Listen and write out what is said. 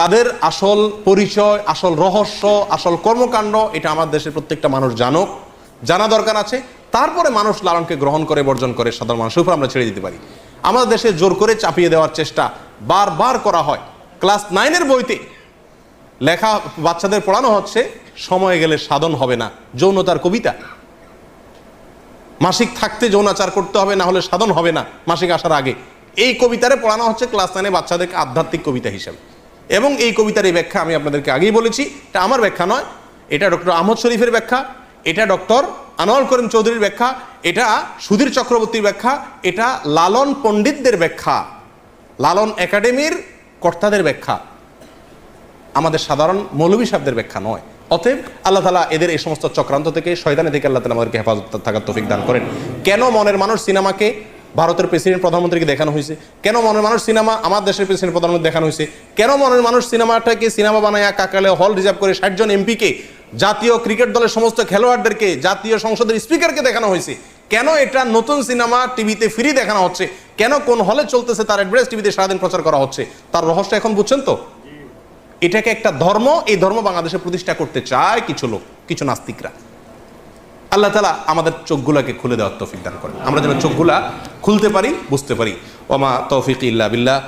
তাদের আসল পরিচয়, আসল রহস্য, আসল কর্মকাণ্ড, এটা আমার দেশের প্রত্যেকটা মানুষ জানুক, জানা দরকার আছে। তারপরে মানুষ লালনকে গ্রহণ করে, বর্জন করে, সাধারণ মানুষের উপর আমরা ছেড়ে দিতে পারি। আমাদের দেশে জোর করে চাপিয়ে দেওয়ার চেষ্টা বারবার করা হয়। ক্লাস নাইনের বইতে লেখা বাচ্চাদের পড়ানো হচ্ছে, সময় গেলে সাধন হবে না, যৌনতার কবিতা। মাসিক থাকতে যৌনাচার করতে হবে, না হলে সাধন হবে না, মাসিক আসার আগে। এই কবিতারে পড়ানো হচ্ছে ক্লাস নাইনে বাচ্চাদেরকে আধ্যাত্মিক কবিতা হিসেবে। এবং এই কবিতার এই ব্যাখ্যা আমি আপনাদেরকে আগেই বলেছি। এটা আমার ব্যাখ্যা নয়, এটা ডক্টর আহমদ শরীফের ব্যাখ্যা, এটা ডক্টর আনোয়ার করিম চৌধুরীর ব্যাখ্যা, এটা সুধীর চক্রবর্তীর ব্যাখ্যা, এটা লালন পণ্ডিতদের ব্যাখ্যা, লালন একাডেমির কর্তাদের ব্যাখ্যা, আমাদের সাধারণ মৌলবী সাহেবদের ব্যাখ্যা নয়। অতএব আল্লাহ তালা এদের এই সমস্ত চক্রান্ত থেকে, শয়তানি থেকে আল্লাহ তালা আমাদেরকে হেফাজত থাকার তফিক দান করেন। কেন মনের মানুষ সিনেমাকে ভারতের প্রেসিডেন্ট প্রধানমন্ত্রীকে দেখানো হয়েছে। কেন মনের মানুষ সিনেমা আমার দেশের প্রেসিডেন্ট প্রধানমন্ত্রী দেখানো হয়েছে? কেন মনের মানুষ সিনেমাটাকে সিনেমা বানায়া কাকালে হল রিজার্ভ করে ষাট জন এমপিকে জাতীয় ক্রিকেট দলের সমস্ত খেলোয়াড়দেরকে, জাতীয় সংসদের স্পিকারকে দেখানো হয়েছে? কেন এটা নতুন সিনেমা টিভিতে ফ্রি দেখানো হচ্ছে? কেন কোন হলে চলতেছে তার অ্যাড্রেস টিভিতে সারাদিন প্রচার করা হচ্ছে? তার রহস্য এখন বুঝছেন তো? এটাকে একটা ধর্ম, এই ধর্ম বাংলাদেশে প্রতিষ্ঠা করতে চায় কিছু লোক, কিছু নাস্তিকরা। আল্লাহ তালা আমাদের চোখগুলাকে খুলে দেওয়ার তৌফিক দান করেন। আমরা যেন চোখগুলা খুলতে পারি, বুঝতে পারি। ওমা তৌফিক ইল্লা বিল্লাহ।